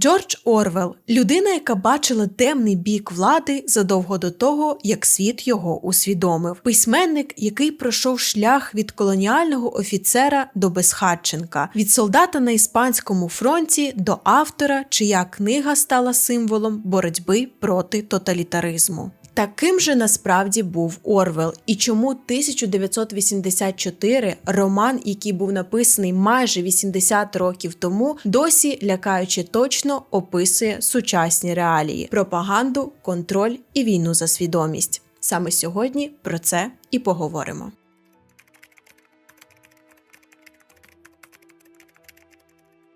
Джордж Орвел людина, яка бачила темний бік влади задовго до того, як світ його усвідомив. Письменник, який пройшов шлях від колоніального офіцера до безхатченка, від солдата на іспанському фронті до автора, чия книга стала символом боротьби проти тоталітаризму. Таким же насправді був Орвел, і чому 1984 роман, який був написаний майже 80 років тому, досі лякаючи точно описує сучасні реалії: пропаганду, контроль і війну за свідомість. Саме сьогодні про це і поговоримо.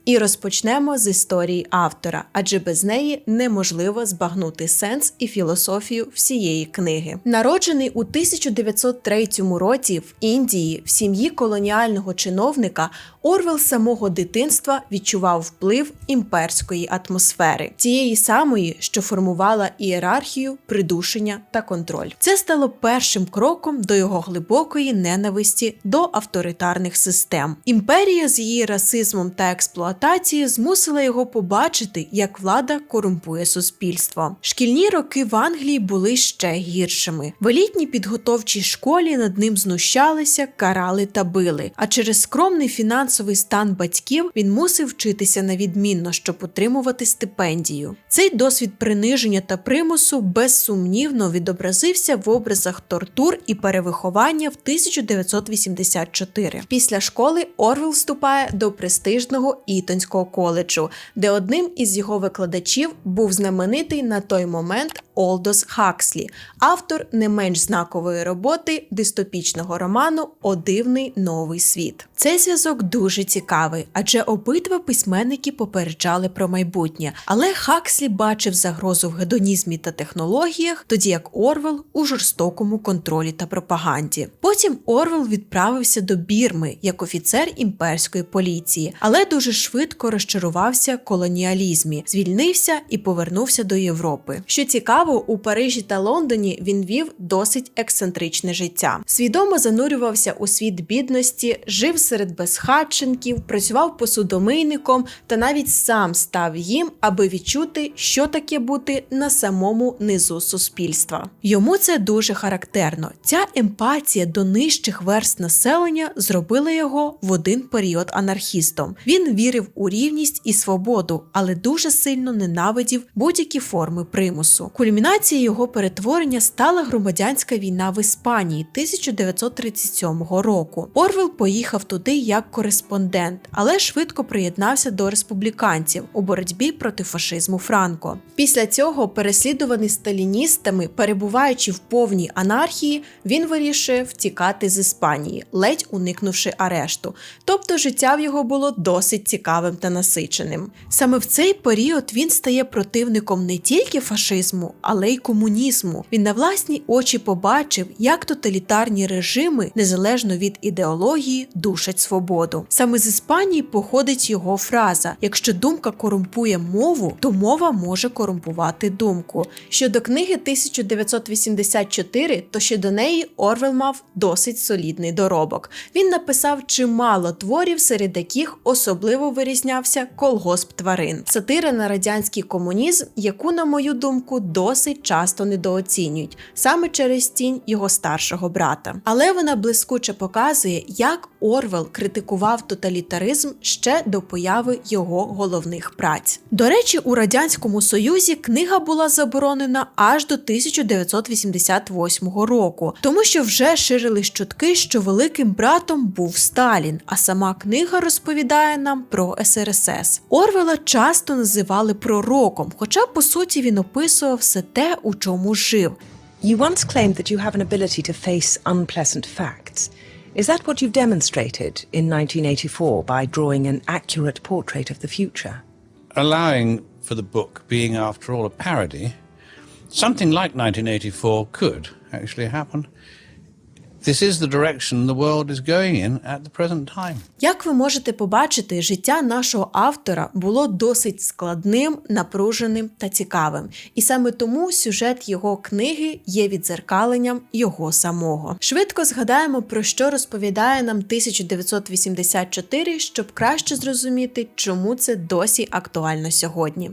І розпочнемо з історії автора, адже без неї неможливо збагнути сенс і філософію всієї книги. Народжений у 1903 році в Індії в сім'ї колоніального чиновника, Орвел з самого дитинства відчував вплив імперської атмосфери, тієї самої, що формувала ієрархію, придушення та контроль. Це стало першим кроком до його глибокої ненависті до авторитарних систем. Імперія з її расизмом та експлуатацією змусила його побачити, як влада корумпує суспільство. Шкільні роки в Англії були ще гіршими. В елітній підготовчій школі над ним знущалися, карали та били. А через скромний фінансовий стан батьків він мусив вчитися на відмінно, щоб отримувати стипендію. Цей досвід приниження та примусу безсумнівно відобразився в образах тортур і перевиховання в 1984. Після школи Орвел вступає до престижного Ітонського коледжу, де одним із його викладачів був знаменитий на той момент Олдос Хакслі, автор не менш знакової роботи дистопічного роману О дивний новий світ. Цей зв'язок дуже цікавий, адже обидва письменники попереджали про майбутнє, але Хакслі бачив загрозу в гедонізмі та технологіях, тоді як Орвел у жорстокому контролі та пропаганді. Потім Орвел відправився до Бірми як офіцер імперської поліції, але дуже швидко розчарувався колоніалізмі, звільнився і повернувся до Європи. Що цікаво, у Парижі та Лондоні він вів досить ексцентричне життя. Свідомо занурювався у світ бідності, жив серед безхатченків, працював посудомийником та навіть сам став їм, аби відчути, що таке бути на самому низу суспільства. Йому це дуже характерно. Ця емпатія до нижчих верст населення зробила його в один період анархістом. Він вірив у рівність і свободу, але дуже сильно ненавидів будь-які форми примусу. Кульмінацією його перетворення стала громадянська війна в Іспанії 1937 року. Орвел поїхав туди як кореспондент, але швидко приєднався до республіканців у боротьбі проти фашизму Франко. Після цього, переслідуваний сталіністами, перебуваючи в повній анархії, він вирішує втікати з Іспанії, ледь уникнувши арешту. Тобто життя в його було досить цікавим та насиченим. Саме в цей період він стає противником не тільки фашизму, але й комунізму. Він на власні очі побачив, як тоталітарні режими, незалежно від ідеології, душать свободу. Саме з Іспанії походить його фраза: якщо думка корумпує мову, то мова може корумпувати думку. Щодо книги 1984, то ще до неї Орвел мав досить солідний доробок. Він написав чимало творів, серед яких особливо вирізнявся колгосп тварин, сатира на радянський комунізм, яку, на мою думку, досить часто недооцінюють саме через тінь його старшого брата. Але вона блискуче показує, як Орвел критикував тоталітаризм ще до появи його головних праць. До речі, у радянському союзі книга була заборонена аж до 1988 року, тому що вже ширились чутки, що великим братом був Сталін, а сама книга розповідає нам про СРСС. Орвела часто називали пророком, хоча по суті він описував все те, у чому жив. You once claimed that you have an ability to face unpleasant facts. Is that what you've demonstrated in 1984 by drawing an accurate portrait of the future? allowing for the book being, after all, a parody, something like 1984 could actually happen. This is the direction the world is going in at the present time. Як ви можете побачити, життя нашого автора було досить складним, напруженим та цікавим, і саме тому сюжет його книги є відзеркаленням його самого. Швидко згадаємо про що розповідає нам 1984, щоб краще зрозуміти, чому це досі актуально сьогодні.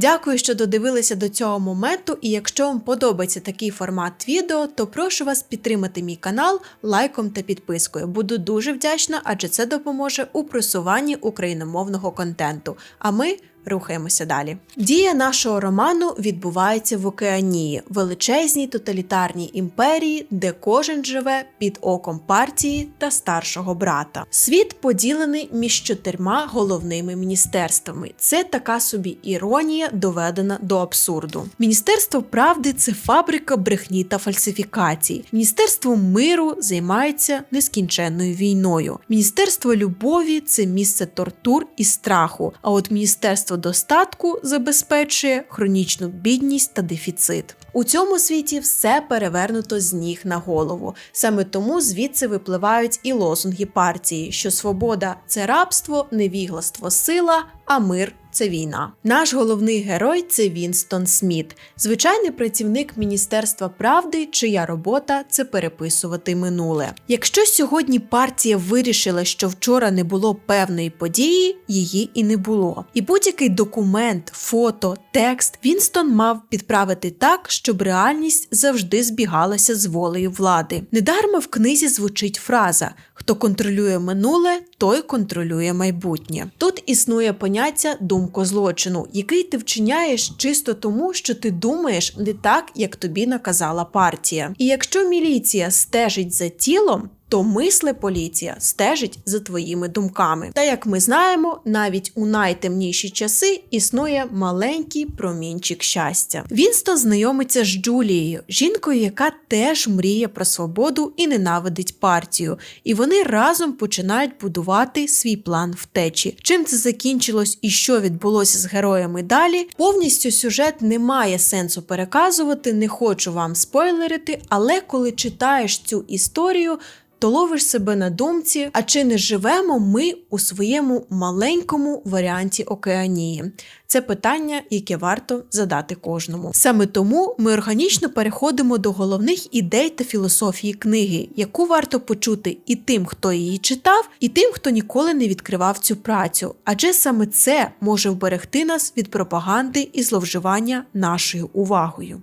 Дякую, що додивилися до цього моменту. І якщо вам подобається такий формат відео, то прошу вас підтримати мій канал лайком та підпискою. Буду дуже вдячна, адже це допоможе у просуванні україномовного контенту. А ми рухаємося далі. Дія нашого роману відбувається в Океанії, величезній тоталітарній імперії, де кожен живе під оком партії та старшого брата. Світ поділений між чотирма головними міністерствами. Це така собі іронія, доведена до абсурду. Міністерство правди це фабрика брехні та фальсифікацій. Міністерство миру займається нескінченною війною. Міністерство любові це місце тортур і страху. А от міністерство достатку забезпечує хронічну бідність та дефіцит. У цьому світі все перевернуто з ніг на голову. Саме тому звідси випливають і лозунги партії, що свобода це рабство, невігластво сила, а мир це війна. Наш головний герой це Вінстон Сміт, звичайний працівник Міністерства правди, чия робота це переписувати минуле. Якщо сьогодні партія вирішила, що вчора не було певної події, її і не було. І будь-який документ, фото, текст Вінстон мав підправити так, щоб реальність завжди збігалася з волею влади. Недарма в книзі звучить фраза: хто контролює минуле, той контролює майбутнє. Тут існує поняття думкозлочину, який ти вчиняєш чисто тому, що ти думаєш не так, як тобі наказала партія. І якщо міліція стежить за тілом. То мисле поліція стежить за твоїми думками. Та як ми знаємо, навіть у найтемніші часи існує маленький промінчик щастя. Вінстон знайомиться з Джулією, жінкою, яка теж мріє про свободу і ненавидить партію. І вони разом починають будувати свій план втечі. Чим це закінчилось і що відбулося з героями далі? Повністю сюжет не має сенсу переказувати, не хочу вам спойлерити, але коли читаєш цю історію то ловиш себе на думці, а чи не живемо ми у своєму маленькому варіанті океанії? Це питання, яке варто задати кожному. Саме тому ми органічно переходимо до головних ідей та філософії книги, яку варто почути і тим, хто її читав, і тим, хто ніколи не відкривав цю працю. Адже саме це може вберегти нас від пропаганди і зловживання нашою увагою.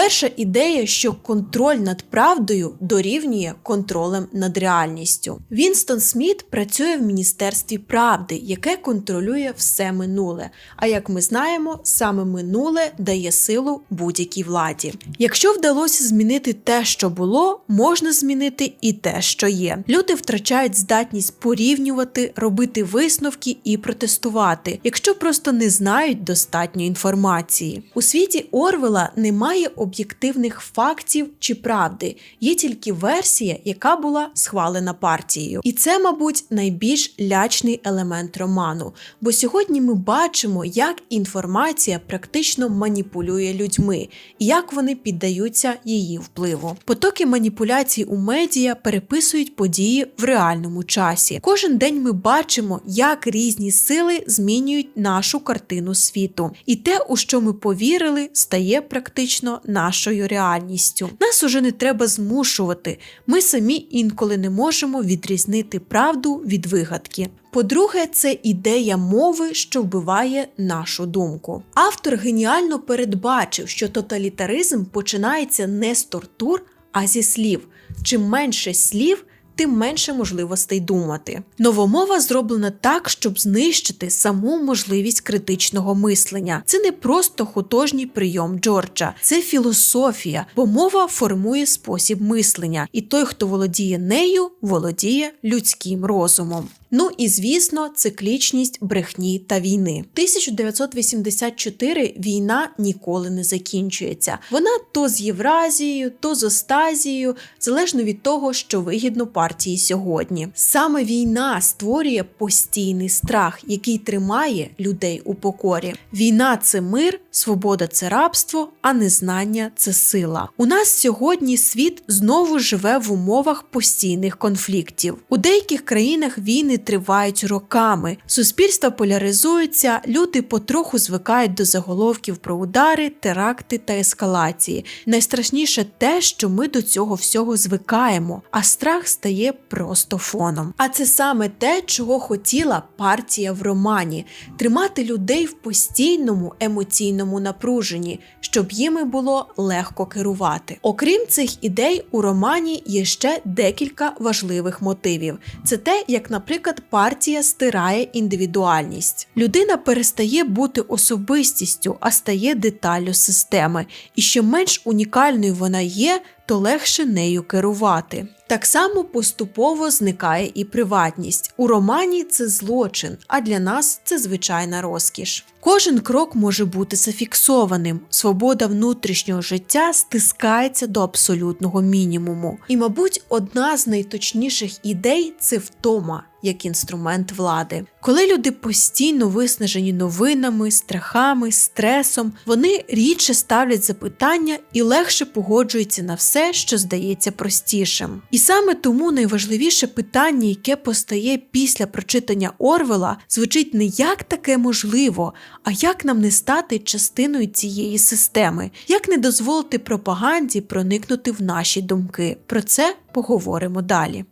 Перша ідея, що контроль над правдою дорівнює контролем над реальністю. Вінстон Сміт працює в Міністерстві правди, яке контролює все минуле. А як ми знаємо, саме минуле дає силу будь-якій владі. Якщо вдалося змінити те, що було, можна змінити і те, що є. Люди втрачають здатність порівнювати, робити висновки і протестувати, якщо просто не знають достатньо інформації. У світі Орвела немає об'єктивних фактів чи правди, є тільки версія, яка була схвалена партією. І це, мабуть, найбільш лячний елемент роману. Бо сьогодні ми бачимо, як інформація практично маніпулює людьми і як вони піддаються її впливу. Потоки маніпуляцій у медіа переписують події в реальному часі. Кожен день ми бачимо, як різні сили змінюють нашу картину світу, і те, у що ми повірили, стає практично нашою реальністю. Нас уже не треба змушувати. Ми самі інколи не можемо відрізнити правду від вигадки. По-друге, це ідея мови, що вбиває нашу думку. Автор геніально передбачив, що тоталітаризм починається не з тортур, а зі слів. Чим менше слів, тим менше можливостей думати. Новомова зроблена так, щоб знищити саму можливість критичного мислення. Це не просто художній прийом Джорджа, це філософія, бо мова формує спосіб мислення, і той, хто володіє нею, володіє людським розумом. Ну і звісно, циклічність брехні та війни. 1984 війна ніколи не закінчується. Вона то з Євразією, то з Остазією, залежно від того, що вигідно партії сьогодні. Саме війна створює постійний страх, який тримає людей у покорі. Війна це мир, свобода це рабство, а незнання це сила. У нас сьогодні світ знову живе в умовах постійних конфліктів. У деяких країнах війни тривають роками, суспільство поляризується, люди потроху звикають до заголовків про удари, теракти та ескалації. Найстрашніше те, що ми до цього всього звикаємо, а страх стає просто фоном. А це саме те, чого хотіла партія в романі тримати людей в постійному емоційному напруженні, щоб їми було легко керувати. Окрім цих ідей, у романі є ще декілька важливих мотивів. Це те, як, наприклад, партія стирає індивідуальність. Людина перестає бути особистістю, а стає деталлю системи. І що менш унікальною вона є, то легше нею керувати. Так само поступово зникає і приватність. У романі це злочин, а для нас це звичайна розкіш. Кожен крок може бути зафіксованим. Свобода внутрішнього життя стискається до абсолютного мінімуму. І, мабуть, одна з найточніших ідей це втома як інструмент влади. Коли люди постійно виснажені новинами, страхами, стресом, вони рідше ставлять запитання і легше погоджуються на все, що здається простішим. І саме тому найважливіше питання, яке постає після прочитання Орвела, звучить не як таке можливо, а як нам не стати частиною цієї системи, як не дозволити пропаганді проникнути в наші думки. Про це поговоримо далі.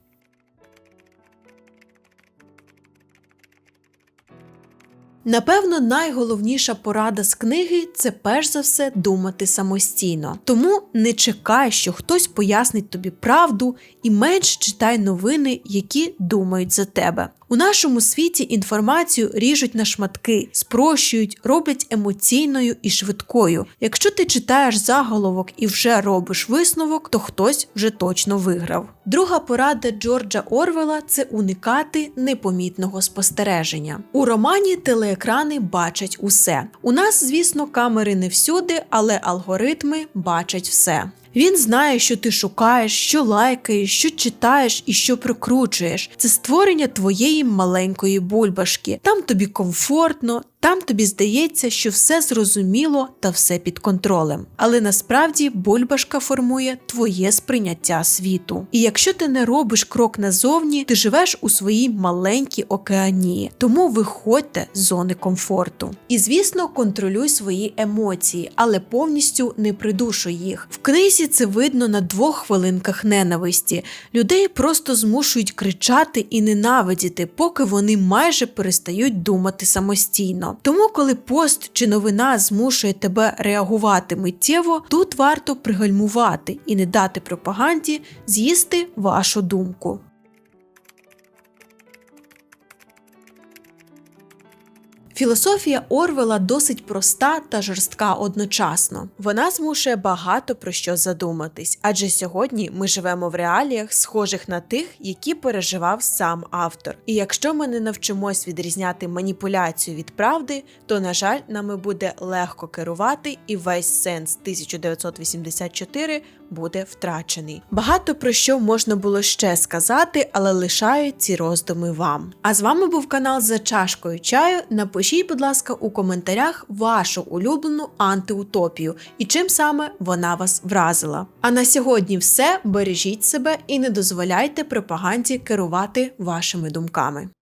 Напевно, найголовніша порада з книги це перш за все думати самостійно. Тому не чекай, що хтось пояснить тобі правду і менш читай новини, які думають за тебе. У нашому світі інформацію ріжуть на шматки, спрощують, роблять емоційною і швидкою. Якщо ти читаєш заголовок і вже робиш висновок, то хтось вже точно виграв. Друга порада Джорджа Орвела це уникати непомітного спостереження. У романі телеекрани бачать усе. У нас, звісно, камери не всюди, але алгоритми бачать все. Він знає, що ти шукаєш, що лайкаєш, що читаєш і що прокручуєш. Це створення твоєї маленької бульбашки. Там тобі комфортно, там тобі здається, що все зрозуміло та все під контролем. Але насправді бульбашка формує твоє сприйняття світу. І якщо ти не робиш крок назовні, ти живеш у своїй маленькій океанії. Тому виходьте з зони комфорту. І звісно, контролюй свої емоції, але повністю не придушуй їх. В книзі це видно на двох хвилинках ненависті. Людей просто змушують кричати і ненавидіти, поки вони майже перестають думати самостійно. Тому, коли пост чи новина змушує тебе реагувати миттєво, тут варто пригальмувати і не дати пропаганді з'їсти вашу думку. Філософія Орвела досить проста та жорстка одночасно. Вона змушує багато про що задуматись, адже сьогодні ми живемо в реаліях, схожих на тих, які переживав сам автор. І якщо ми не навчимось відрізняти маніпуляцію від правди, то на жаль, нами буде легко керувати, і весь сенс 1984 буде втрачений. Багато про що можна було ще сказати, але лишаю ці роздуми вам. А з вами був канал за чашкою чаю. Напишіть, будь ласка, у коментарях вашу улюблену антиутопію і чим саме вона вас вразила. А на сьогодні все. Бережіть себе і не дозволяйте пропаганді керувати вашими думками.